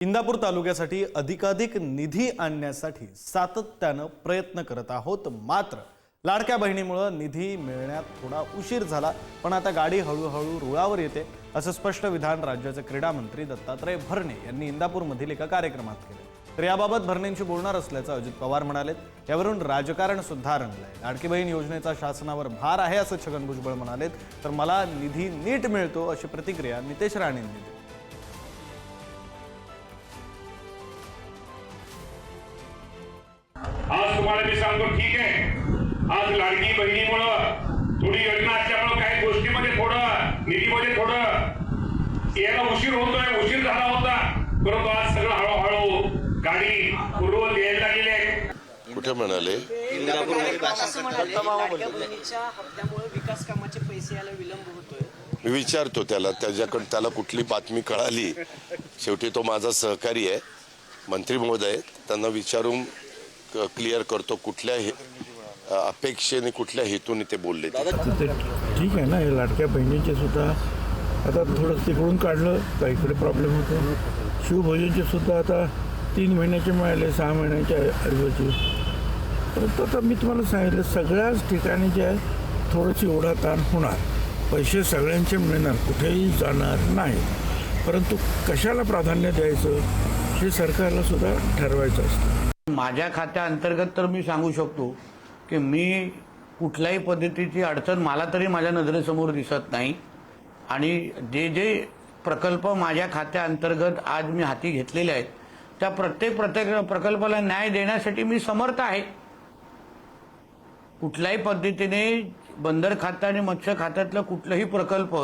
इंदापूर तालुक्यासाठी अधिकाधिक निधी आणण्यासाठी सातत्यानं प्रयत्न करत आहोत. मात्र लाडक्या बहिणीमुळं निधी मिळण्यात थोडा उशीर झाला पण आता गाडी हळूहळू रुळावर येते असं स्पष्ट विधान राज्याचे क्रीडा मंत्री दत्तात्रय भरणे यांनी इंदापूरमधील एका कार्यक्रमात केलं. तर याबाबत भरणेंशी बोलणार असल्याचं अजित पवार म्हणाले यावरून राजकारण सुद्धा रंगलंय. लाडकी बहीण योजनेचा शासनावर भार आहे असं छगन भुजबळ म्हणालेत. तर मला निधी नीट मिळतो अशी प्रतिक्रिया नितेश राणेंनी दिली. तुम्हाला मी सांगतो ठीक आहे? आज लाडकी बहिणीमुळं थोडी योजना असल्यामुळं काही गोष्टीमध्ये थोडं निधीमध्ये थोडं यायला उशीर होतोय उशीर झाला होता. परंतु आज सगळं हळूहळू गाडी पूर्वत यायला लागलेली आहे. कुठे म्हणाले? विकास कामाचे पैसे यायला विलंब होतोय. मी विचारतो त्याला त्याच्याकडे त्याला कुठली बातमी कळाली? शेवटी तो माझा सहकारी आहे मंत्री महोदय त्यांना विचारून क्लिअर करतो कुठल्या हे- अपेक्षेने कुठल्या हेतूने ते बोलले ठीक आहे ना हे लाडक्या बहिणीचे सुद्धा आता थोडं तिकडून काढलं तर इकडे प्रॉब्लेम होतो. शिवभोजनचे सुद्धा आता तीन महिन्याचे मिळाले सहा महिन्याच्या ऐवजी परंतु आता मी तुम्हाला सांगितलं सगळ्याच ठिकाणी जे आहे थोडंशी ओढाताण होणार. पैसे सगळ्यांचे मिळणार कुठेही जाणार नाही. परंतु कशाला प्राधान्य द्यायचं हे सरकारला सुद्धा ठरवायचं असतं. माझ्या खात्या अंतर्गत तर मी सांगू शकतो की मी कुठल्याही पद्धतीची अडचण मला तरी माझ्या नजरेसमोर दिसत नाही. आणि जे जे प्रकल्प माझ्या खात्या अंतर्गत आज मी हाती घेतलेले आहेत त्या प्रत्येक प्रत्येक प्रकल्पाला न्याय देण्यासाठी मी समर्थ आहे. कुठल्याही पद्धतीने बंदर खातं आणि मत्स्य खात्यातलं कुठलंही प्रकल्प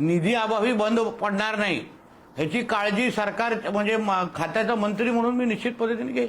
निधी अभावी बंद पडणार नाही. ह्याची काळजी सरकार म्हणजे खात्याचा मंत्री म्हणून मी निश्चित पद्धतीने घेईन.